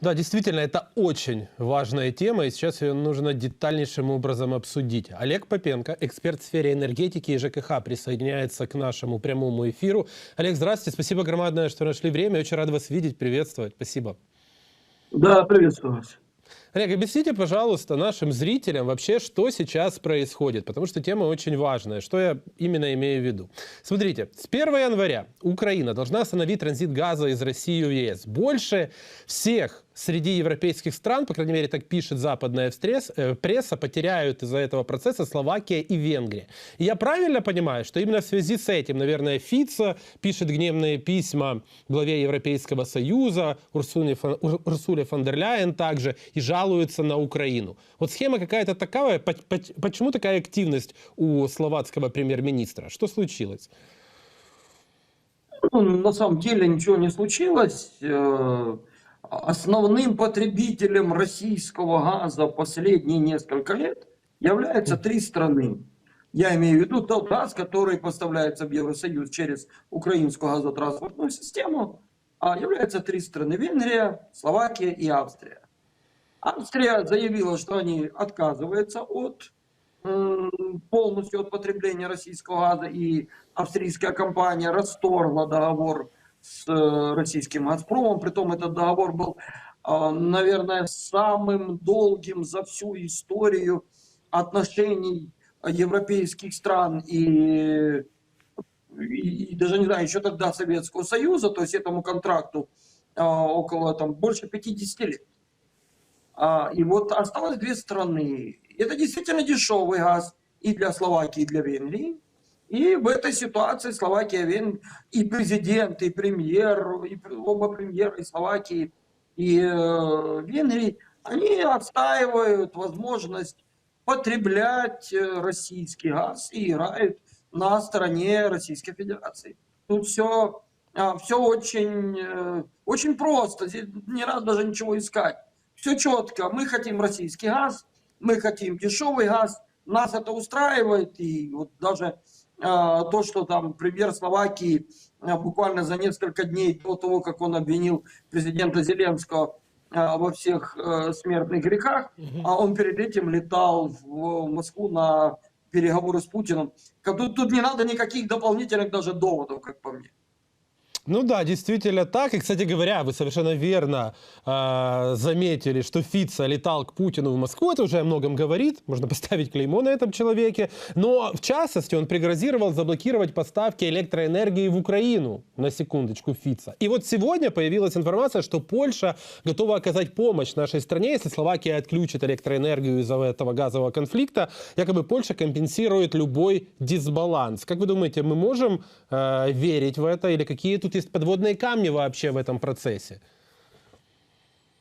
Да, действительно, это очень важная тема, и сейчас ее нужно детальнейшим образом обсудить. Олег Попенко, эксперт в сфере энергетики и ЖКХ, присоединяется к нашему прямому эфиру. Олег, здравствуйте, спасибо громадное, что нашли время. Очень рад вас видеть, приветствовать. Спасибо. Да, приветствую вас. Олег, объясните, пожалуйста, нашим зрителям вообще, что сейчас происходит, потому что тема очень важная. Что я именно имею в виду? Смотрите, с 1 января Украина должна остановить транзит газа из России в ЕС. Больше всех среди европейских стран, по крайней мере, так пишет западная э, пресса, потеряют из-за этого процесса Словакия и Венгрия. И я правильно понимаю, что именно в связи с этим, наверное, Фица пишет гневные письма главе Европейского Союза, Урсуле фон, Урсуле фон дер Ляйен также, и жалуется на Украину. Вот схема какая-то такая, почему такая активность у словацкого премьер-министра? Что случилось? Ну, на самом деле ничего не случилось. Основным потребителем российского газа последние несколько лет являются три страны. Я имею в виду тот газ, который поставляется в Евросоюз через украинскую газотранспортную систему, а являются три страны. Венгрия, Словакия и Австрия. Австрия заявила, что они отказываются от полностью от потребления российского газа, и австрийская компания расторгла договор с э, российским «Газпромом». Притом этот договор был, а, наверное, самым долгим за всю историю отношений европейских стран и, и, и даже, не знаю, еще тогда Советского Союза, то есть этому контракту а, около там, больше 50 лет. А, и вот осталось две страны. Это действительно дешевый газ и для Словакии, и для Венгрии. И в этой ситуации Словакия, Вен... и президент, и премьер, и оба премьера и Словакии, и э, Венгрии, они отстаивают возможность потреблять э, российский газ и играют на стороне Российской Федерации. Тут все, а, все очень, э, очень просто, здесь не надо даже ничего искать. Все четко, мы хотим российский газ, мы хотим дешевый газ, нас это устраивает, и вот даже то, что там премьер Словакии а, буквально за несколько дней до того, как он обвинил президента Зеленского а, во всех смертных грехах, а он перед этим летал в Москву на переговоры с Путиным. Тут, тут не надо никаких дополнительных даже доводов, как по мне. Ну да, действительно так. И, кстати говоря, вы совершенно верно э, заметили, что Фица летал к Путину в Москву. Это уже о многом говорит. Можно поставить клеймо на этом человеке. Но, в частности, он пригрозировал заблокировать поставки электроэнергии в Украину. На секундочку, Фица. И вот сегодня появилась информация, что Польша готова оказать помощь нашей стране, если Словакия отключит электроэнергию из-за этого газового конфликта. Якобы Польша компенсирует любой дисбаланс. Как вы думаете, мы можем э, верить в это? Или какие тут есть подводные камни вообще в этом процессе?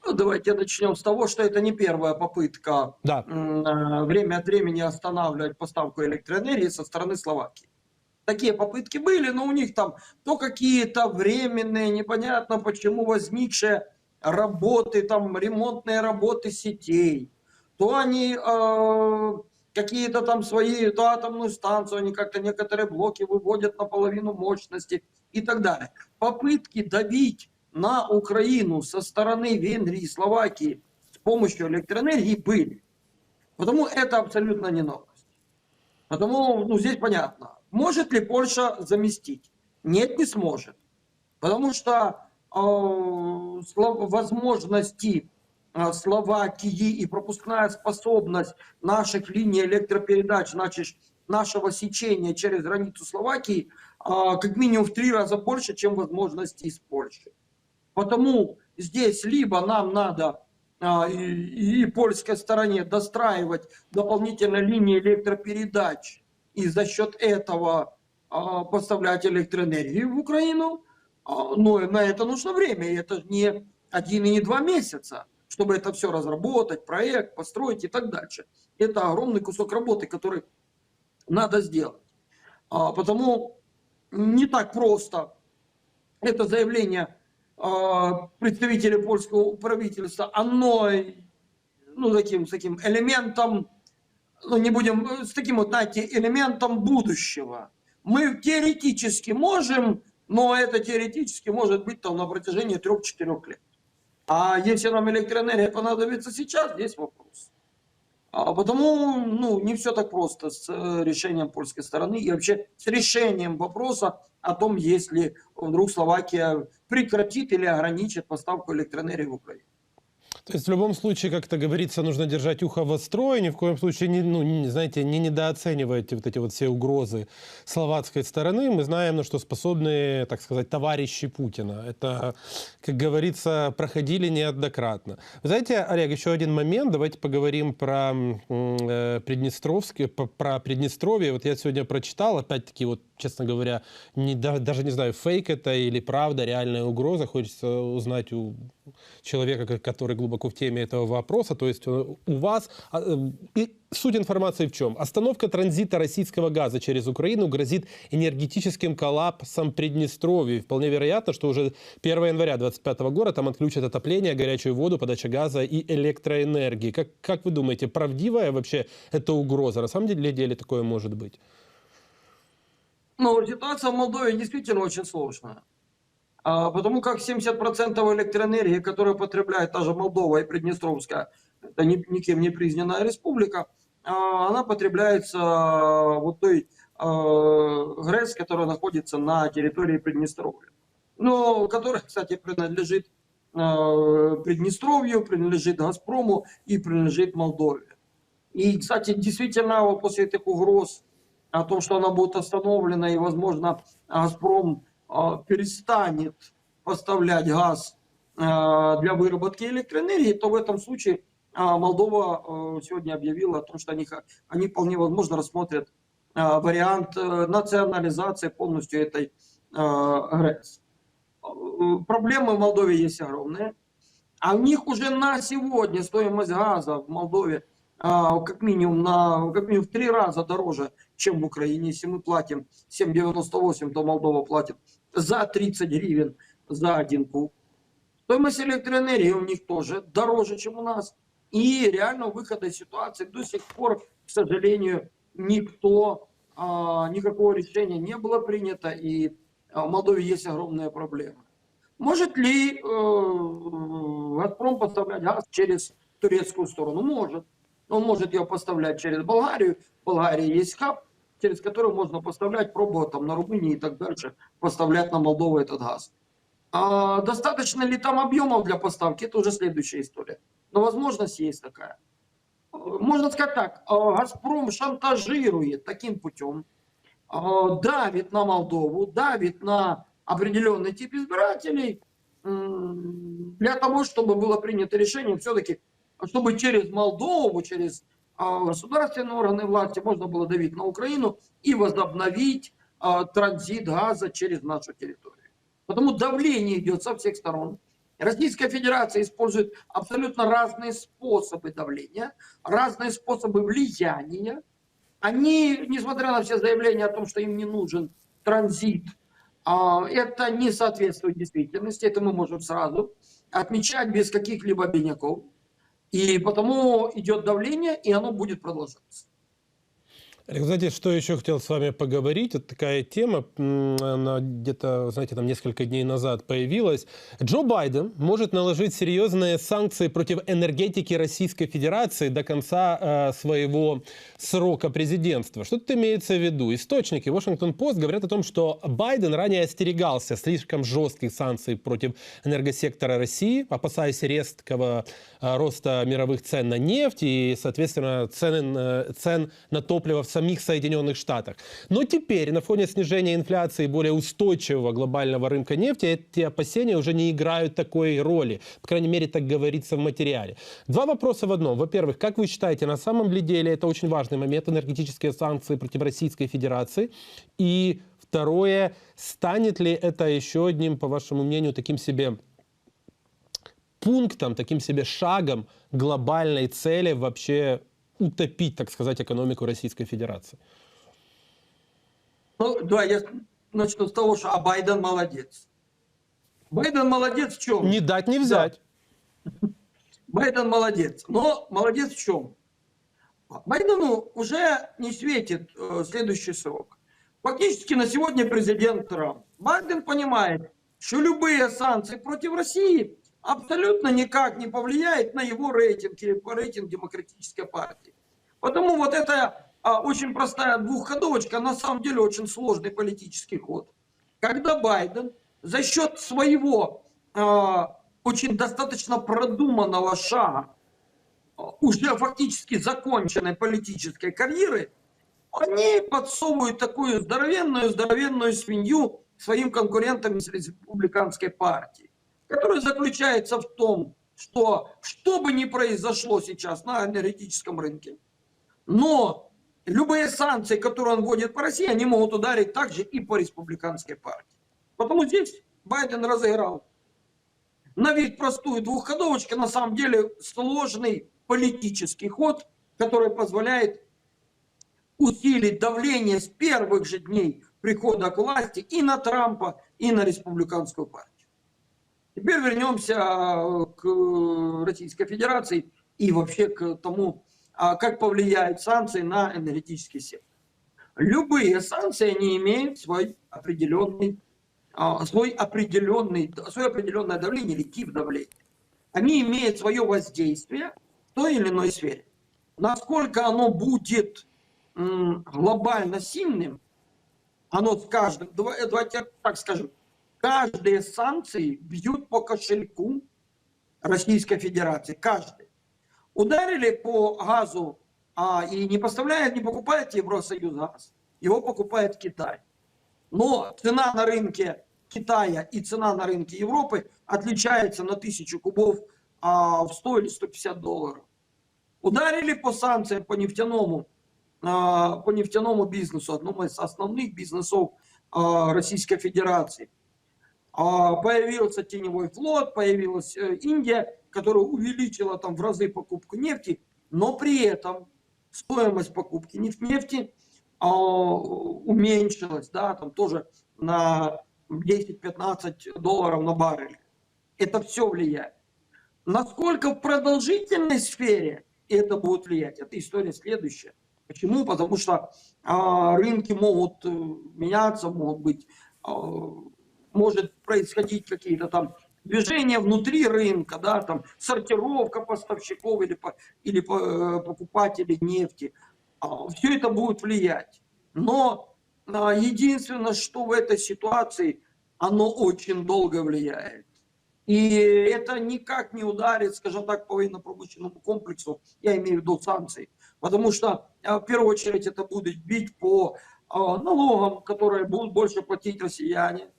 Ну, давайте начнем с того, что это не первая попытка да. Э, время от времени останавливать поставку электроэнергии со стороны Словакии. Такие попытки были, но у них там то какие-то временные, непонятно почему возникшие работы, там ремонтные работы сетей, то они э, какие-то там свои, то атомную станцию, они как-то некоторые блоки выводят на половину мощности и так далее. Попытки давить на Украину со стороны Венгрии и Словакии с помощью электроэнергии были. Потому это абсолютно не новость. Потому ну, здесь понятно. Может ли Польша заместить? Нет, не сможет. Потому что э, возможности э, Словакии и пропускная способность наших линий электропередач, значит, нашего сечения через границу Словакии – как минимум в три раза больше, чем возможности из Польши. Потому здесь либо нам надо а, и, польской стороне достраивать дополнительные линии электропередач и за счет этого а, поставлять электроэнергию в Украину, но на это нужно время, это не один и не два месяца, чтобы это все разработать, проект, построить и так дальше. Это огромный кусок работы, который надо сделать. Потому не так просто. Это заявление а, представителя польского правительства, оно ну, таким, с таким элементом, ну, не будем, с таким вот, знаете, элементом будущего. Мы теоретически можем, но это теоретически может быть там на протяжении трех-четырех лет. А если нам электроэнергия понадобится сейчас, здесь вопрос. А потому, ну, не все так просто с э, решением польской стороны и вообще с решением вопроса о том, если вдруг Словакия прекратит или ограничит поставку электроэнергии в Украину. То есть в любом случае, как это говорится, нужно держать ухо востро и ни в коем случае, не, ну, не, знаете, не недооценивайте вот эти вот все угрозы словацкой стороны. Мы знаем, на что способны, так сказать, товарищи Путина. Это, как говорится, проходили неоднократно. Вы знаете, Олег, еще один момент. Давайте поговорим про э, Приднестровский, про Приднестровье. Вот я сегодня прочитал, опять-таки, вот, честно говоря, не, даже не знаю, фейк это или правда, реальная угроза. Хочется узнать у человека, который глубоко в теме этого вопроса. То есть э, у вас... А, э, и суть информации в чем? Остановка транзита российского газа через Украину грозит энергетическим коллапсом Приднестровья. вполне вероятно, что уже 1 января 2025 года там отключат отопление, горячую воду, подача газа и электроэнергии. Как, как вы думаете, правдивая вообще эта угроза? На самом деле, деле такое может быть? Ну, ситуация в Молдове действительно очень сложная. А, потому как 70% электроэнергии, которую потребляет та же Молдова и Приднестровская, это никем не признанная республика, а, она потребляется а, вот той ГРЭС, которая находится на территории Приднестровья. Но которая, кстати, принадлежит Приднестровью, принадлежит Газпрому и принадлежит Молдове. И, кстати, действительно, после этих угроз о том, что она будет остановлена и, возможно, Газпром перестанет поставлять газ а, для выработки электроэнергии, то в этом случае а, Молдова сегодня объявила о том, что они, они вполне возможно рассмотрят вариант э, национализации полностью этой ГРЭС. Проблемы в Молдове есть огромные. А у них уже на сегодня стоимость газа в Молдове как минимум, на, как минимум в три раза дороже, чем в Украине. Если мы платим 7,98, то Молдова платит за 30 гривен за один куб. Стоимость электроэнергии у них тоже дороже, чем у нас. И реально выхода из ситуации до сих пор, к сожалению, никто, а, никакого решения не было принято. И в Молдове есть огромные проблемы. Может ли э, Газпром поставлять газ через турецкую сторону? Может. Он может ее поставлять через Болгарию. В Болгарии есть хаб, через который можно поставлять, пробовать там на Румынии и так дальше, поставлять на Молдову этот газ. А достаточно ли там объемов для поставки, это уже следующая история. Но возможность есть такая. Можно сказать так, а, Газпром шантажирует таким путем, а, давит на Молдову, давит на определенный тип избирателей, для того, чтобы было принято решение все-таки, чтобы через Молдову, через государственные органы власти, можно было давить на Украину и возобновить а, транзит газа через нашу территорию. Потому давление идет со всех сторон. Российская Федерация использует абсолютно разные способы давления, разные способы влияния. Они, несмотря на все заявления о том, что им не нужен транзит, а, это не соответствует действительности, это мы можем сразу отмечать без каких-либо обиняков. И потому идет давление, и оно будет продолжаться. Знаете, что еще хотел с вами поговорить? Это такая тема, она где-то, знаете, там несколько дней назад появилась. Джо Байден может наложить серьезные санкции против энергетики Российской Федерации до конца э, своего срока президентства. Что тут имеется в виду? Источники Washington Post говорят о том, что Байден ранее остерегался слишком жестких санкций против энергосектора России, опасаясь резкого э, роста мировых цен на нефть и, соответственно, цен, э, цен на топливо в самих Соединенных Штатах. Но теперь на фоне снижения инфляции и более устойчивого глобального рынка нефти эти опасения уже не играют такой роли. По крайней мере, так говорится в материале. Два вопроса в одном. Во-первых, как вы считаете, на самом ли деле это очень важный момент, энергетические санкции против Российской Федерации? И второе, станет ли это еще одним, по вашему мнению, таким себе пунктом, таким себе шагом глобальной цели вообще утопить, так сказать, экономику Российской Федерации? Ну, да, я начну с того, что а Байден молодец. Байден молодец в чем? Не дать, не взять. Да. Байден молодец. Но молодец в чем? Байдену уже не светит э, следующий срок. Фактически на сегодня президент Трамп. Байден понимает, что любые санкции против России абсолютно никак не повлияет на его рейтинг или рейтинг демократической партии. Потому вот эта а, очень простая двухходовочка на самом деле очень сложный политический ход. Когда Байден за счет своего а, очень достаточно продуманного шага а, уже фактически законченной политической карьеры, они подсовывают такую здоровенную-здоровенную свинью своим конкурентам из республиканской партии, которая заключается в том, что что бы ни произошло сейчас на энергетическом рынке, но любые санкции, которые он вводит по России, они могут ударить также и по республиканской партии. Потому здесь Байден разыграл на вид простую двухходовочку, на самом деле сложный политический ход, который позволяет усилить давление с первых же дней прихода к власти и на Трампа, и на республиканскую партию. Теперь вернемся э, к Российской Федерации и вообще к тому, а, как повлияют санкции на энергетический сектор. Любые санкции, они имеют свой определенный, а, свой определенный, свое определенное давление или тип давления. Они имеют свое воздействие в той или иной сфере. Насколько оно будет глобально сильным, оно с каждым, давайте так скажем, каждые санкции бьют по кошельку Российской Федерации, каждый. Ударили по газу а, и не поставляет, не покупает Евросоюз газ, его покупает Китай. Но цена на рынке Китая и цена на рынке Европы отличается на тысячу кубов а, в 100 или 150 долларов. Ударили по санкциям по нефтяному а, по нефтяному бизнесу, одному из основных бизнесов а, Российской Федерации. А, появился теневой флот, появилась э, Индия, которая увеличила там в разы покупку нефти, но при этом стоимость покупки нефти уменьшилась, да, там тоже на 10-15 долларов на баррель. Это все влияет. Насколько в продолжительной сфере это будет влиять, это история следующая. Почему? Потому что а, рынки могут э, меняться, могут быть, а, может происходить какие-то там движения внутри рынка, да, там сортировка поставщиков или, или э, покупателей нефти. А, все это будет влиять. Но а, единственное, что в этой ситуации, оно очень долго влияет. И это никак не ударит, скажем так, по военно-промышленному комплексу, я имею в виду санкции. Потому что а, в первую очередь это будет бить по налогам, которые будут больше платить россияне.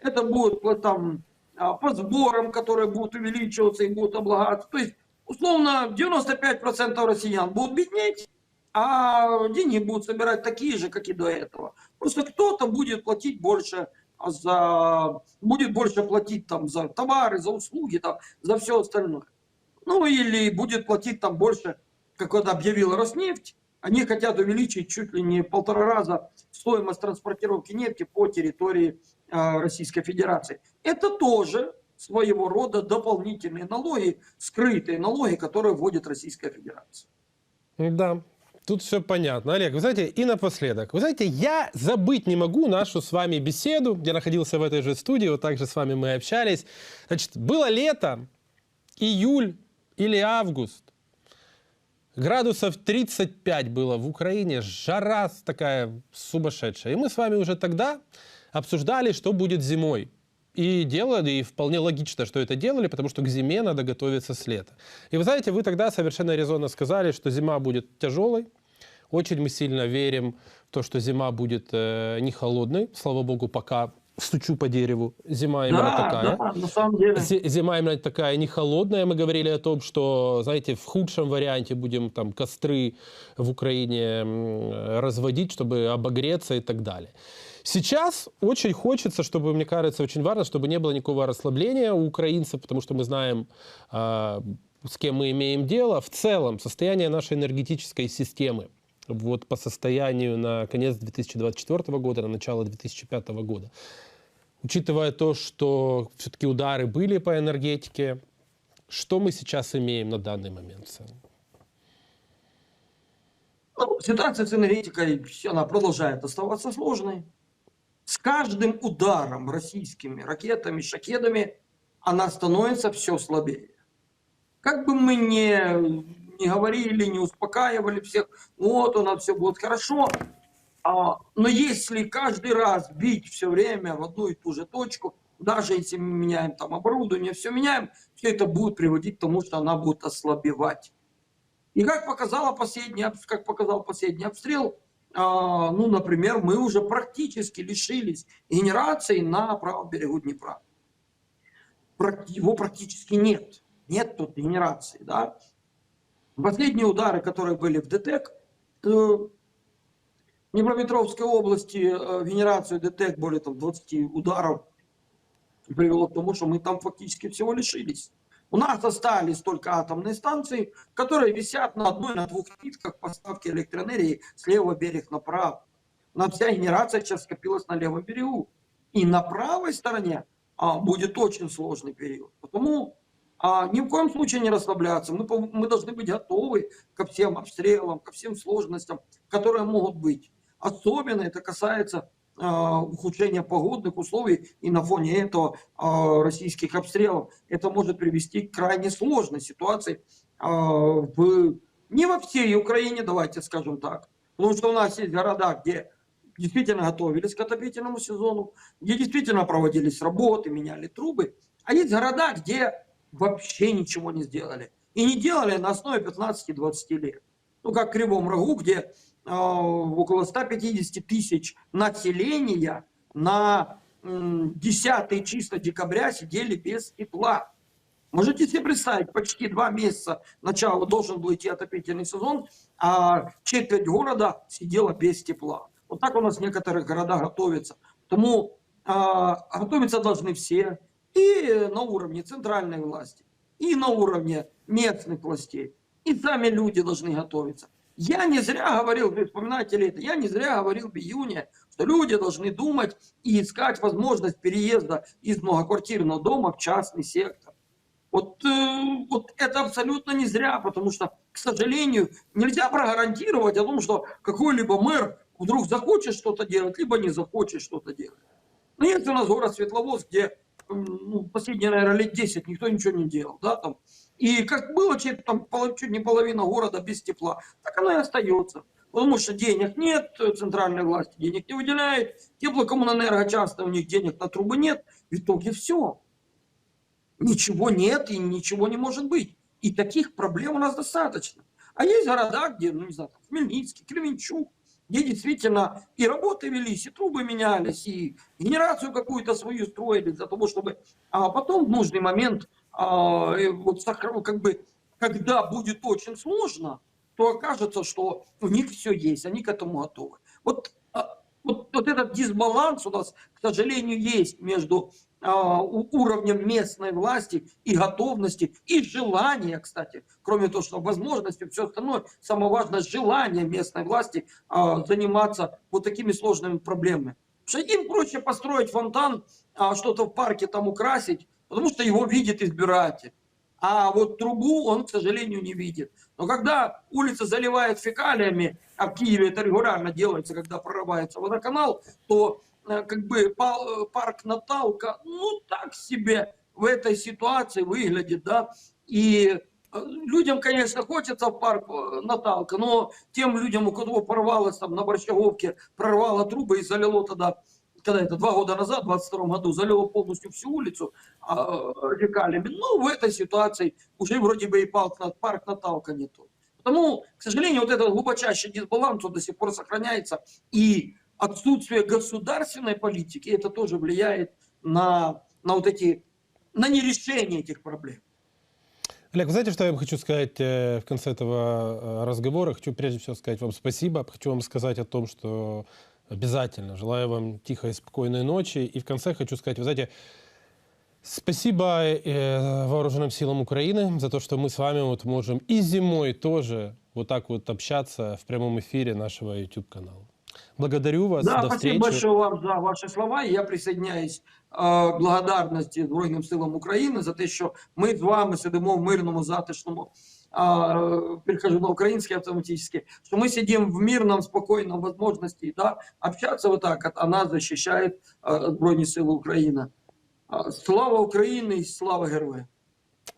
Это будет там, а, по сборам, которые будут увеличиваться и будут облагаться. То есть, условно, 95% россиян будут беднеть, а деньги будут собирать такие же, как и до этого. Просто кто-то будет платить больше за, будет больше платить там за товары, за услуги, там, за все остальное. Ну или будет платить там больше как когда объявил Роснефть, они хотят увеличить чуть ли не полтора раза стоимость транспортировки нефти по территории Российской Федерации. Это тоже своего рода дополнительные налоги, скрытые налоги, которые вводит Российская Федерация. Да, Тут все понятно. Олег, вы знаете, и напоследок. Вы знаете, я забыть не могу нашу с вами беседу. Я находился в этой же студии, вот так же с вами мы общались. Значит, было лето, июль или август. Градусов 35 было в Украине, жара такая сумасшедшая. И мы с вами уже тогда обсуждали, что будет зимой. И делали, и вполне логично, что это делали, потому что к зиме надо готовиться с лета. И вы знаете, вы тогда совершенно резонно сказали, что зима будет тяжелой. Очень мы сильно верим в то, что зима будет э, не холодной. Слава богу, пока стучу по дереву. Зима именно да, такая. Да, на самом деле. Зима именно такая не холодная. Мы говорили о том, что, знаете, в худшем варианте будем там костры в Украине разводить, чтобы обогреться и так далее. Сейчас очень хочется, чтобы, мне кажется, очень важно, чтобы не было никакого расслабления у украинцев, потому что мы знаем, а, с кем мы имеем дело. В целом, состояние нашей энергетической системы вот по состоянию на конец 2024 года, на начало 2005 года. Учитывая то, что все-таки удары были по энергетике, что мы сейчас имеем на данный момент? Ну, ситуация с энергетикой, она продолжает оставаться сложной. С каждым ударом российскими ракетами, шахедами она становится все слабее. Как бы мы ни, не говорили, не успокаивали всех, вот у нас все будет хорошо, а, но если каждый раз бить все время в одну и ту же точку, даже если мы меняем там оборудование, все меняем, все это будет приводить к тому, что она будет ослабевать. И как, показала последний, как показал последний обстрел, ну, например, мы уже практически лишились генерации на правом берегу Днепра. Его практически нет. Нет тут генерации, да. Последние удары, которые были в ДТЭК, э, в Днепропетровской области э, генерацию ДТЭК более там, 20 ударов привело к тому, что мы там фактически всего лишились. У нас остались только атомные станции, которые висят на одной, на двух нитках поставки электроэнергии с левого берега направо. На вся генерация сейчас скопилась на левом берегу. И на правой стороне а, будет очень сложный период. Потому а, ни в коем случае не расслабляться. Мы, мы должны быть готовы ко всем обстрелам, ко всем сложностям, которые могут быть. Особенно это касается а, ухудшения погодных условий и на фоне этого а, российских обстрелов. Это может привести к крайне сложной ситуации а, в, не во всей Украине, давайте скажем так. Потому что у нас есть города, где действительно готовились к отопительному сезону, где действительно проводились работы, меняли трубы. А есть города, где вообще ничего не сделали. И не делали на основе 15-20 лет. Ну, как в Кривом Рогу, где около 150 тысяч населения на 10 числа декабря сидели без тепла. Можете себе представить, почти два месяца начала должен был идти отопительный сезон, а четверть города сидела без тепла. Вот так у нас в некоторых городах готовятся. Тому а, готовиться должны все. И на уровне центральной власти, и на уровне местных властей. И сами люди должны готовиться. Я не зря говорил, вы вспоминаете ли это, я не зря говорил в июне, что люди должны думать и искать возможность переезда из многоквартирного дома в частный сектор. Вот, э, вот это абсолютно не зря, потому что, к сожалению, нельзя прогарантировать о том, что какой-либо мэр вдруг захочет что-то делать, либо не захочет что-то делать. Но ну, есть у нас город Светловодск, где ну, последние, наверное, лет 10 никто ничего не делал, да, там, и как было чуть, там, чуть не половина города без тепла, так оно и остается. Потому что денег нет, центральной власти денег не выделяет, теплокоммунэнерго часто у них денег на трубы нет. В итоге все. Ничего нет и ничего не может быть. И таких проблем у нас достаточно. А есть города, где, ну не знаю, Хмельницкий, Кременчуг, где действительно и работы велись, и трубы менялись, и генерацию какую-то свою строили для того, чтобы а потом в нужный момент вот как бы, когда будет очень сложно, то окажется, что у них все есть, они к этому готовы. Вот, а, вот, вот этот дисбаланс у нас, к сожалению, есть между а, уровнем местной власти и готовности, и желания, кстати, кроме того, что возможности, все остальное, самое важное, желание местной власти а, заниматься вот такими сложными проблемами. Потому что им проще построить фонтан, а, что-то в парке там украсить, потому что его видит избиратель. А вот трубу он, к сожалению, не видит. Но когда улица заливает фекалиями, а в Киеве это регулярно делается, когда прорывается водоканал, то э, как бы парк Наталка, ну так себе в этой ситуации выглядит, да. И э, людям, конечно, хочется в парк э, Наталка, но тем людям, у кого порвалось там на Борщаговке, прорвало трубы и залило тогда когда это два года назад, в 22 году, залило полностью всю улицу а, фекалиями. Ну, в этой ситуации уже вроде бы и парк, парк Наталка не тот. Потому, к сожалению, вот этот глубочайший дисбаланс он до сих пор сохраняется. И отсутствие государственной политики, это тоже влияет на, на вот эти, на нерешение этих проблем. Олег, вы знаете, что я вам хочу сказать э, в конце этого э, разговора? Хочу прежде всего сказать вам спасибо. Хочу вам сказать о том, что Обязательно. Желаю вам тихой и спокойной ночи. И в конце хочу сказать, вы знаете, спасибо э, вооруженным силам Украины за то, что мы с вами вот можем и зимой тоже вот так вот общаться в прямом эфире нашего YouTube-канала. Благодарю вас. Да, До спасибо встречи. большое вам за ваши слова. Я присоединяюсь э, к благодарності Збройним силам України за те, що ми з вами сидимо в мирному затишному А, перехожу на украинский автоматически, что мы сидим в мирном, спокойном возможности да, общаться вот так, а нас защищает а, силы Украины. А, Слава Украине слава героям!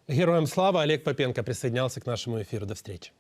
Героям слава Олег Попенко присоединялся к нашему эфиру. До встречи.